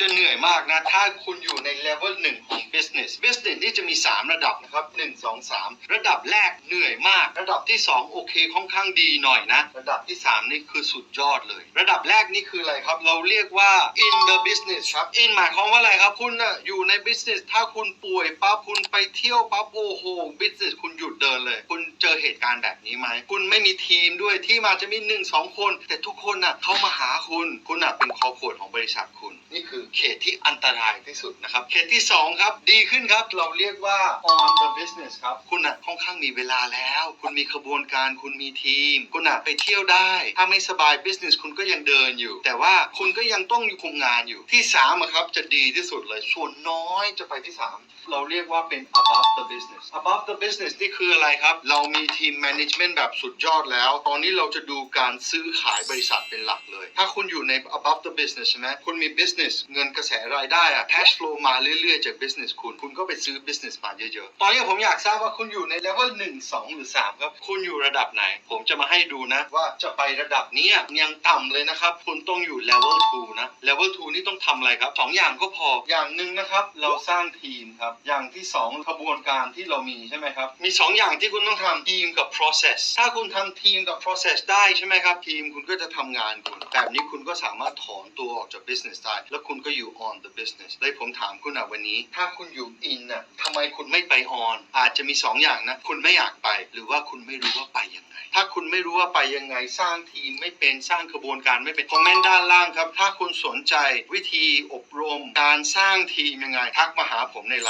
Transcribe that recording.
จะเหนื่อยมากนะ ถ้าคุณอยู่ในเลเวลหนึ่งของ business business นี่จะมี 3 ระดับนะครับ 1 2 3 ระดับแรกเหนื่อยมาก ระดับที่ 2 โอเคค่อนข้างดีหน่อยนะ ระดับที่ 3 นี่คือสุดยอดเลย ระดับแรกนี่คืออะไรครับ เราเรียกว่า in the business ครับ in หมายความว่าอะไรครับ คุณน่ะอยู่ใน business ถ้าคุณป่วยปั๊บคุณไปเที่ยวปั๊บโอ้โห business คุณหยุดเดินเลยคุณ เจอเหตุการณ์แบบนี้ไหม คุณไม่มีทีมด้วยที่มาจะมีหนึ่งสองคน แต่ทุกคนน่ะเขามาหาคุณ คุณน่ะเป็นคอขวดของบริษัทคุณ นี่คือเขตที่อันตรายที่สุดนะครับ เขตที่สองครับ ดีขึ้นครับ เราเรียกว่า on the business ครับ คุณน่ะค่อนข้างมีเวลาแล้ว คุณมีขบวนการ คุณมีทีม คุณน่ะไปเที่ยวได้ ถ้าไม่สบาย business คุณก็ยังเดินอยู่ แต่ว่าคุณก็ยังต้องอยู่คุมงานอยู่ ที่สามครับจะดีที่สุดเลย ส่วนน้อยจะไปที่สามเราเรียกว่าเป็น above the business above the business นี่คืออะไรครับ เรามีทีม management แบบสุดยอดแล้ว ตอนนี้เราจะดูการซื้อขายบริษัทเป็นหลักเลย ถ้าคุณอยู่ใน above the business ใช่ไหมคุณมี business เงินกระแสรายได้อะ cash flow มาเรื่อยๆ จาก business คุณ คุณก็ไปซื้อ business มาเยอะๆ ตอนนี้ผมอยากทราบว่าคุณอยู่ใน level 1 2 หรือ 3 ครับ คุณอยู่ระดับไหน ผมจะมาให้ดูนะ ว่าจะไประดับนี้ยยังต่ำเลยนะครับ คุณต้องอยู่ level 2 นะ level 2 นี่ต้องทำอะไรครับสองอย่างก็พอ อย่างหนึ่งนะครับ เราสร้างทีมครับ อย่างที่สองขบวนการที่เรามีใช่ไหมครับ มีสองอย่างที่คุณต้องทำทีมกับ process ถ้าคุณทำทีมกับ process ได้ใช่ไหมครับ ทีมคุณก็จะทำงานคุณ แบบนี้คุณก็สามารถถอนตัวออกจาก business ได้ แล้วคุณก็อยู่ on the business เลยผมถามคุณอะวันนี้ ถ้าคุณอยู่ in น่ะทำไมคุณไม่ไป on อาจจะมีสองอย่างนะ คุณไม่อยากไป หรือว่าคุณไม่รู้ว่าไปยังไง ถ้าคุณไม่รู้ว่าไปยังไงสร้างทีมไม่เป็นสร้างกระบวนการไม่เป็นคอมเมนต์ด้านล่างครับ ถ้าคุณสนใจวิธีอบรมการสร้างทีมยังไงทักมาหาผมในไลน์